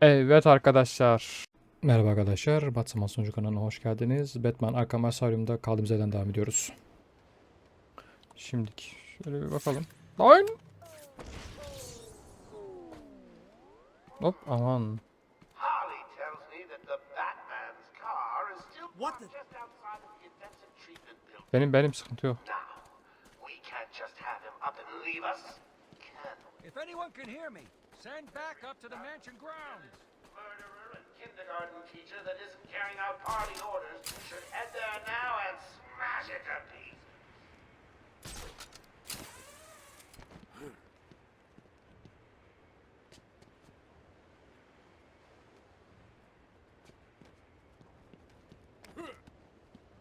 Evet arkadaşlar. Merhaba arkadaşlar. Batman Sonucu kanalına hoş geldiniz. Batman Arkham Asylum'da kaldığımız yerden devam ediyoruz. Şimdiki şöyle bir bakalım. Lan! Hop aman. Benim benim sıkıntı yok. If anyone can hear me, send back up to the mansion grounds. Murderer and kindergarten teacher that isn't carrying out party orders should head there now and smash it to pieces.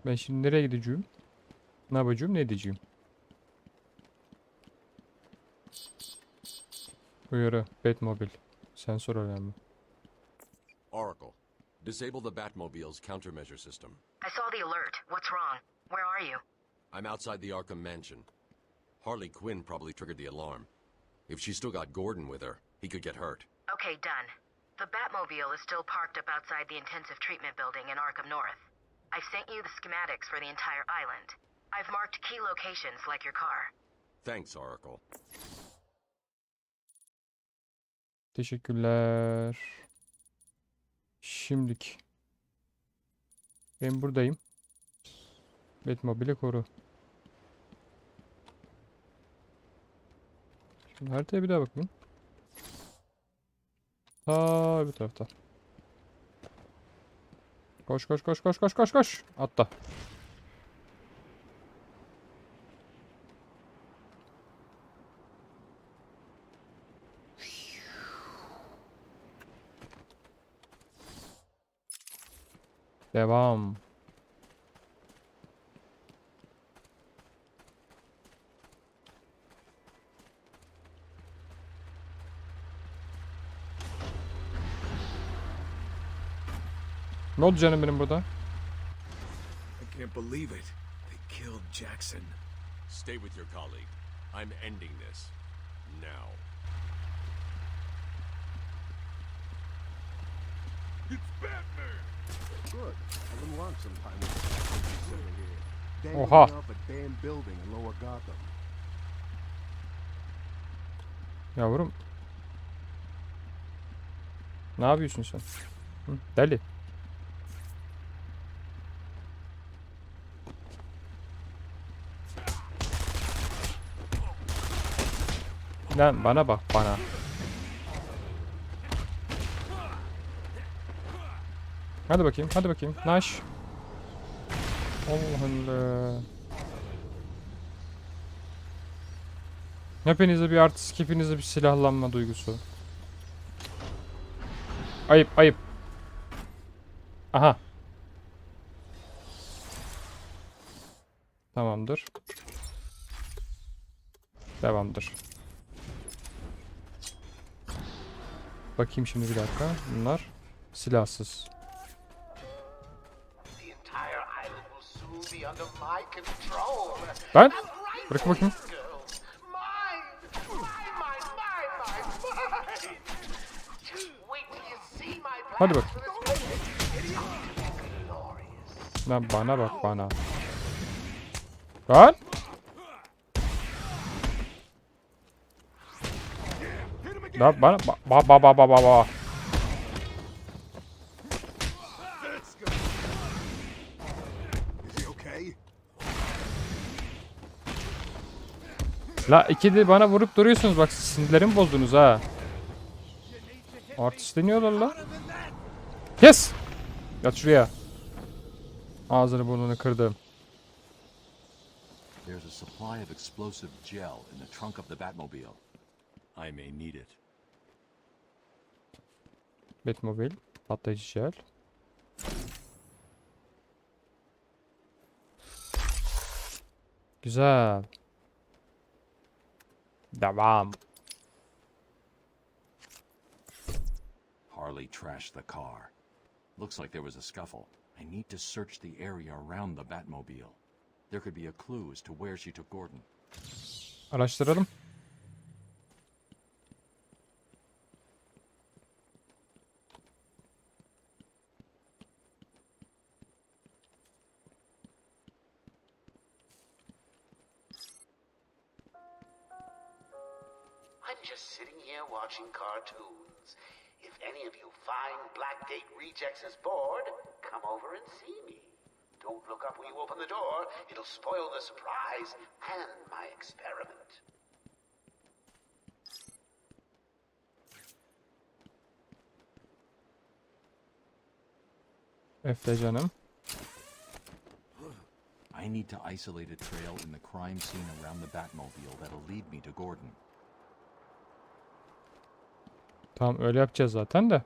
Ben şimdi nereye gideceğim? Ne yapacağım? Ne edeceğim? Uyarı. Batmobile. Sensör önemli. Oracle, disable the Batmobile's countermeasure system. I saw the alert. What's wrong? Where are you? I'm outside the Arkham Mansion. Harley Quinn probably triggered the alarm. If she still got Gordon with her, he could get hurt. Okay, done. The Batmobile is still parked up outside the intensive treatment building in Arkham North. I've sent you the schematics for the entire island. I've marked key locations like your car. Thanks, Oracle. Teşekkürler. Şimdik. Ben buradayım. Batmobile'i koru. Şimdi haritaya bir daha bakayım. Ta bir tarafta. Koş koş koş koş koş koş koş. Atla. Devam. Ne oldu canım benim burada? I can't believe it. They killed Jackson. Stay with your colleague. I'm ending this. Now. Good. I've Oha. Yavrum. Ne yapıyorsun sen? Hı, deli. Lan bana bak bana. Hadi bakayım, hadi bakayım. Naş. Allah'ım. Hepinize bir artist, hepinize bir silahlanma duygusu. Ayıp, ayıp. Aha. Tamamdır. Devamdır. Bakayım şimdi bir dakika. Bunlar silahsız. It's going to be glorious. Lan bana bak bana. Lan! Lan bana ba ba ba ba ba ba La ikide bana vurup duruyorsunuz bak sinirlerimi bozdunuz ha. Artistleniyorlar la. Kes! Yat şuraya. Ağzını burnunu kırdım. There's a supply of explosive gel in the trunk of the Batmobile. I may need it. Batmobile. Patlayıcı jel. Güzel. Devam. Harley trashed the car. Looks like there was a scuffle. I need to search the area around the Batmobile. There could be a clue as to where she took Gordon. Araştıralım. I'm just sitting here watching cartoons. If any of you find Blackgate Rejects' board, come over and see me. Don't look up when you open the door. It'll spoil the surprise and my experiment. Efle canım. I need to isolate a trail in the crime scene around the Batmobile that'll lead me to Gordon. Tamam öyle yapacağız zaten de.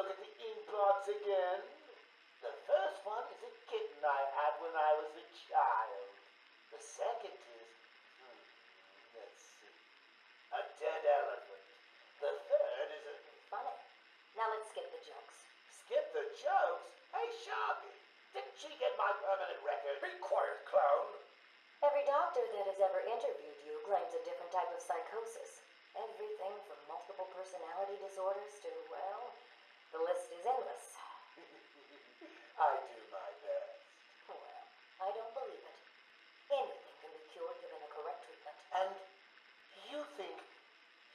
Look at the ink blots again? The first one is a kitten I had when I was a child. The second is, hmm, let's see, a dead elephant. The third is a... Funny. Now let's skip the jokes. Skip the jokes? Hey, Sharpie, didn't she get my permanent record? Be quiet, clown. Every doctor that has ever interviewed you claims a different type of psychosis. Everything from multiple personality disorders to, well, the list is endless. I do my best. Well, I don't believe it. Anything can be cured given a correct treatment. And you think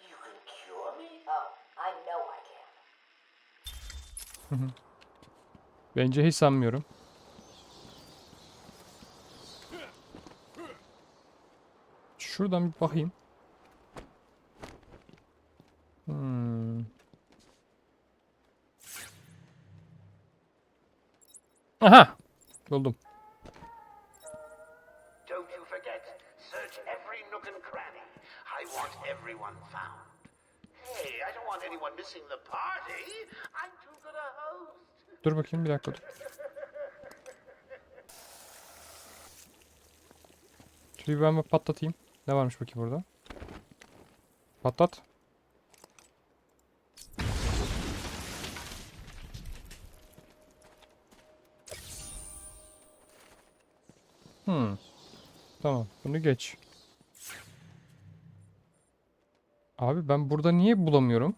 you can cure me? Oh, I know I can. Bence hiç sanmıyorum. Şuradan bir bakayım. Hmm. Aha! Buldum. Don't you forget, search every nook and cranny. I want everyone found. Hey, I don't want anyone missing the party. I'm too good a host. Dur bakayım bir dakika dur. Şurayı ben bir patlatayım. Ne varmış bakayım burada? Patlat. Tamam, bunu geç. Abi ben burada niye bulamıyorum?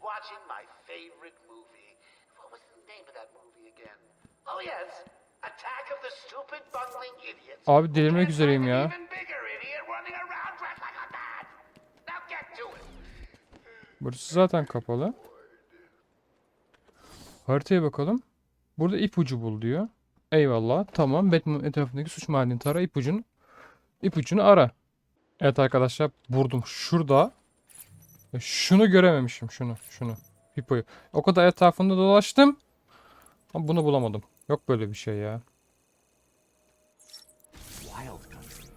Watching my favorite movie. What was the name of that movie again? Oh yes, Abi delirmek üzereyim ya. Burası zaten kapalı. Haritaya bakalım. Burada ipucu bul diyor. Eyvallah. Tamam. Batman etrafındaki suç mahallini tara. ipucunu ipucunu ara. Evet arkadaşlar vurdum. Şurada. Şunu görememişim. Şunu. Şunu. Pipoyu. O kadar etrafında dolaştım. Ama bunu bulamadım. Yok böyle bir şey ya. Wild country.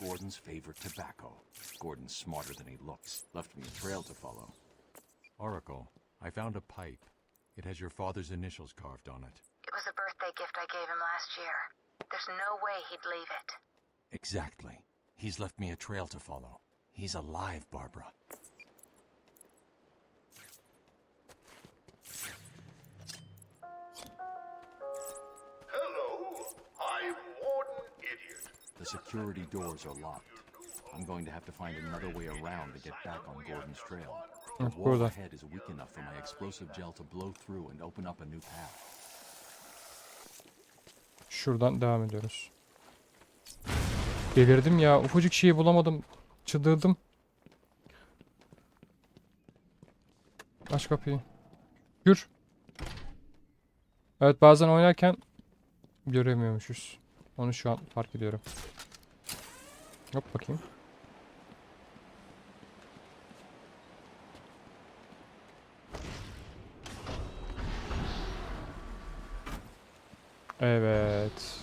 Gordon's favorite tobacco. Gordon's smarter than he looks. Left me a trail to follow. Oracle, I found a pipe. It has your father's initials carved on it. It was a birthday gift I gave him last year. There's no way he'd leave it. Exactly. He's left me a trail to follow. He's alive, Barbara. The security doors are locked. I'm going to have to find another way around to get back on Gordon's trail. The wall ahead is weak enough for my explosive gel to blow through and open up a new path. Şuradan devam ediyoruz. Delirdim ya. Ufacık şeyi bulamadım. Çıldırdım. Aç kapıyı. Gür. Evet bazen oynarken göremiyormuşuz. Onu şu an fark ediyorum. Hop bakayım. Evet.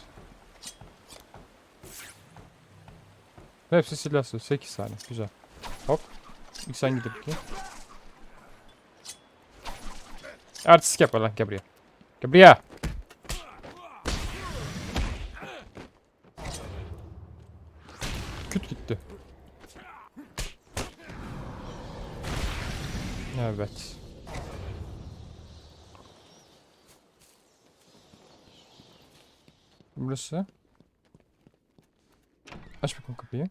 Hepsi silahsız. 8 tane. Güzel. Hop. Sen gidip bakayım. Artistik yapma lan gel buraya. Gel buraya. Küt gitti. Evet. Burası. Aç bakalım kapıyı.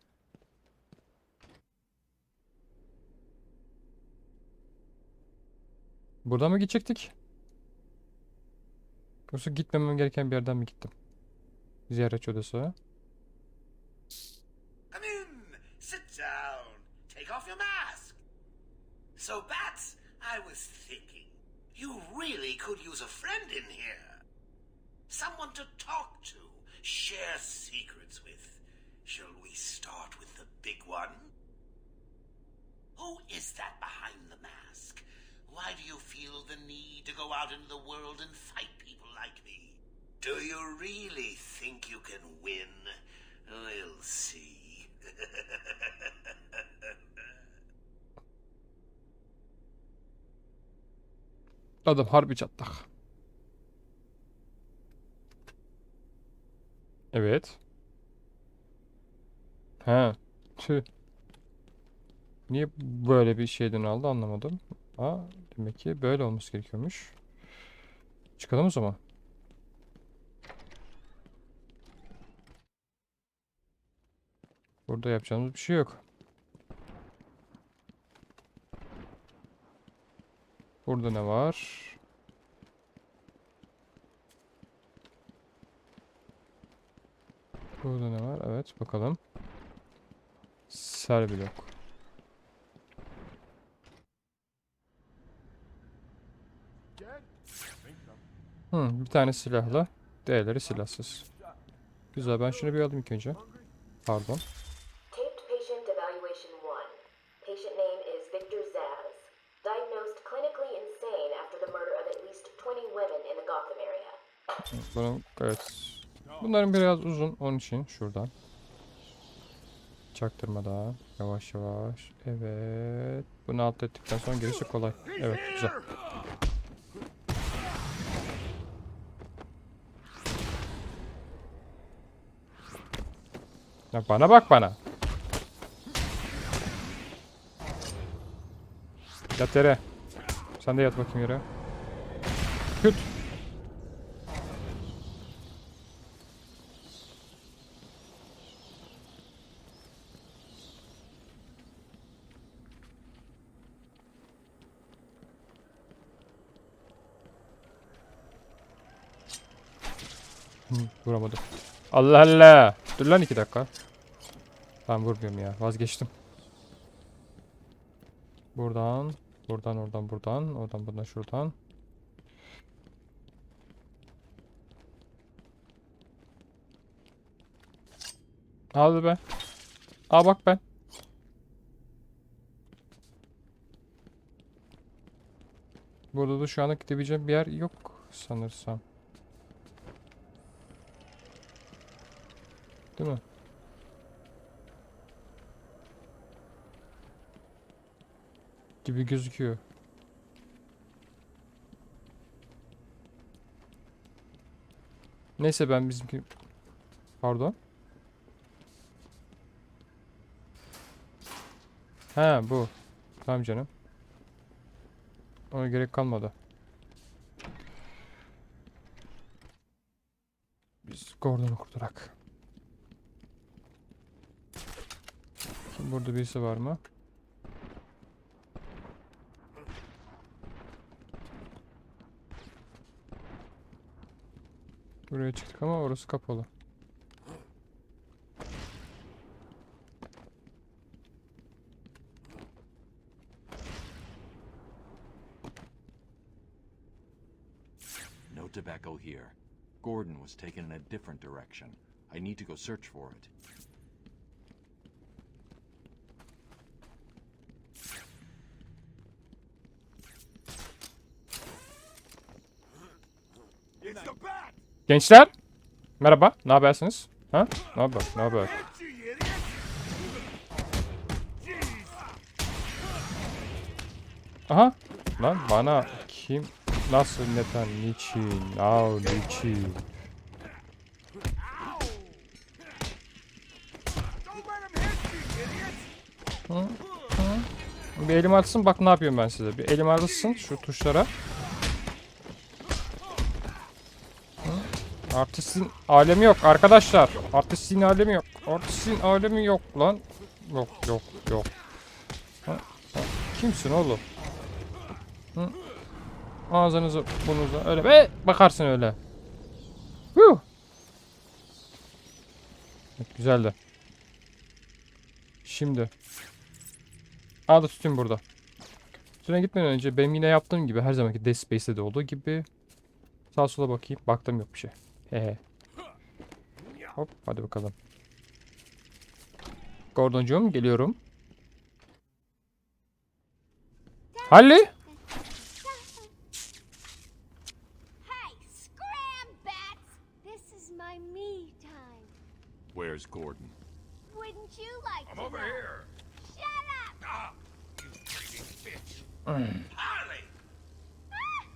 Buradan mı gidecektik? Yoksa gitmemem gereken bir yerden mi gittim? Ziyaretçi odası. Come in, sit down, take off your mask. So, Bats, I was thinking, you really could use a friend in here. Someone to talk to, share secrets with. Shall we start with the big one? Who is that behind the mask? Why do you feel the need to go out into the world and fight people like me? Do you really think you can win? We'll see. Adam harbi çatlak. Evet. He. Tüh. Niye böyle bir şeyden aldı anlamadım. Aa, demek ki böyle olması gerekiyormuş. Çıkalım o zaman. Burada yapacağımız bir şey yok. Burada ne var? Burada ne var? Evet bakalım. Sel blok. Hı, bir tane silahla, diğerleri silahsız. Güzel ben şunu bir alayım ilk önce. Pardon. Bunun, evet. Bunların biraz uzun onun için şuradan. Çaktırmadan yavaş yavaş. Evet. Bunu alt ettikten sonra gerisi kolay. Evet güzel. Ya bana bak bana. Yat yere. Sen de yat bakayım yere. Küt. Hı, vuramadım. Allah Allah. Dur lan iki dakika. Tamam vurmuyorum ya. Vazgeçtim. Buradan. Buradan oradan buradan. Oradan buradan şuradan. Al be. Aa bak ben. Burada da şu anda gidebileceğim bir yer yok sanırsam. Değil mi? Gibi gözüküyor. Neyse ben bizimki... Pardon. Ha bu. Tamam canım. Ona gerek kalmadı. Biz Gordon'u kurtarak. Burada birisi var mı? Buraya çıktık ama orası kapalı. No tobacco here. Gordon was taken in a different direction. I need to go search for it. Gençler! Merhaba, ne habersiniz? Ha? Ne haber? Ne haber? Aha! Lan bana kim Nasıl neden? Niçin? Aa, niçin? Hı, hı. Bir elim açsın bak ne yapıyorum ben size. Bir elim açsın şu tuşlara. Hı. Artistin alemi yok arkadaşlar. Artistin alemi yok. Artistin alemi yok lan. Yok yok yok. Hı, hı. Kimsin oğlum? Hı? Ağzınızı burnunuza öyle ve bakarsın öyle. Huh. Güzeldi. Şimdi. Aa da tutayım burada. Üstüne gitmeden önce benim yine yaptığım gibi her zamanki Dead Space'te de olduğu gibi sağa sola bakayım. Baktım yok bir şey. Hop hadi bakalım. Gordoncuğum geliyorum. Halli? Hey, scram, bats! This is my me time. Where's Gordon? Wouldn't you like I'm to over know? here. Shut up! Ah, you bitch. Harley! Ah!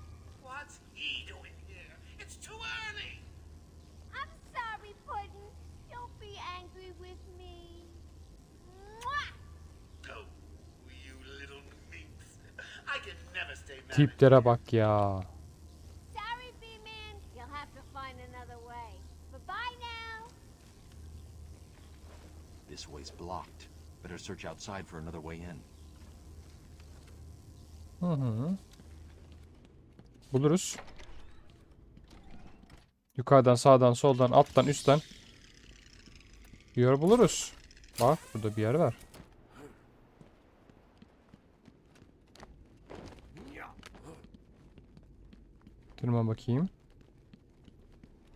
What's he doing here? It's too early! I'm sorry, Puddin'. Don't be angry with me. Mwah! Oh, you little minx. I can never stay married. Tiplere bak ya. Sorry, B-Man. You'll have to find another way. Bye-bye now. This way's blocked. Better search outside for another way in. Hı hı. Buluruz. Yukarıdan, sağdan, soldan, alttan, üstten. Bir yer buluruz. Bak burada bir yer var. Tırman bakayım.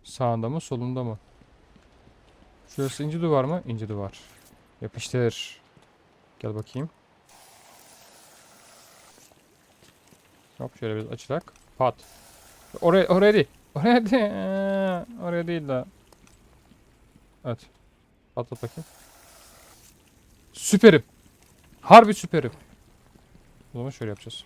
Sağında mı, solunda mı? Şurası ince duvar mı? İnce duvar. Yapıştır. Gel bakayım. Hop şöyle bir açılak. Pat. Oraya oraya değil. Oraya değil. Oraya değil de. Evet. Patlat bakayım. Süperim. Harbi süperim. O zaman şöyle yapacağız.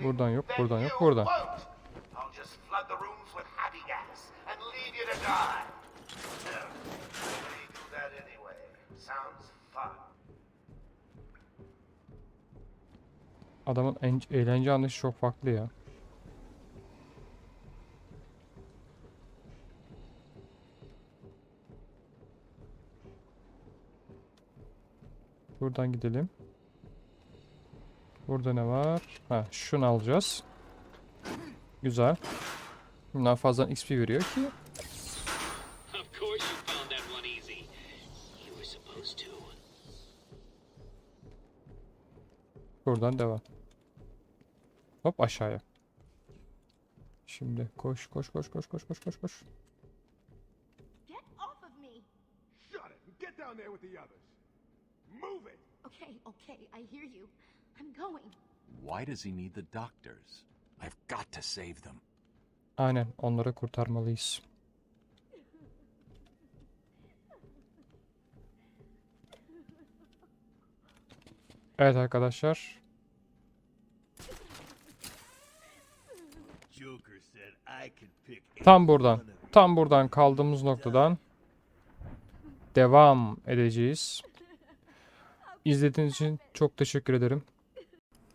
Buradan yok, buradan yok, buradan. Adamın en, eğlence anlayışı çok farklı ya. Buradan gidelim. Burada ne var? Ha, şunu alacağız. Güzel. Bundan fazla XP veriyor ki. Buradan devam. Hop aşağıya. Şimdi koş koş koş koş koş koş koş koş. Get down there with the others. Move it! Okay, okay, I hear you. I'm going. Why does he need the doctors? I've got to save them. Aynen onları kurtarmalıyız. Evet arkadaşlar. Joker said I could pick Tam buradan. Tam buradan kaldığımız noktadan devam edeceğiz. İzlediğiniz için çok teşekkür ederim.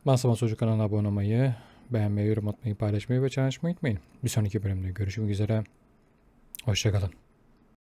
Masama Çocuk kanalına abone olmayı, beğenmeyi, yorum atmayı, paylaşmayı ve çalışmayı unutmayın. Bir sonraki bölümde görüşmek üzere. Hoşçakalın.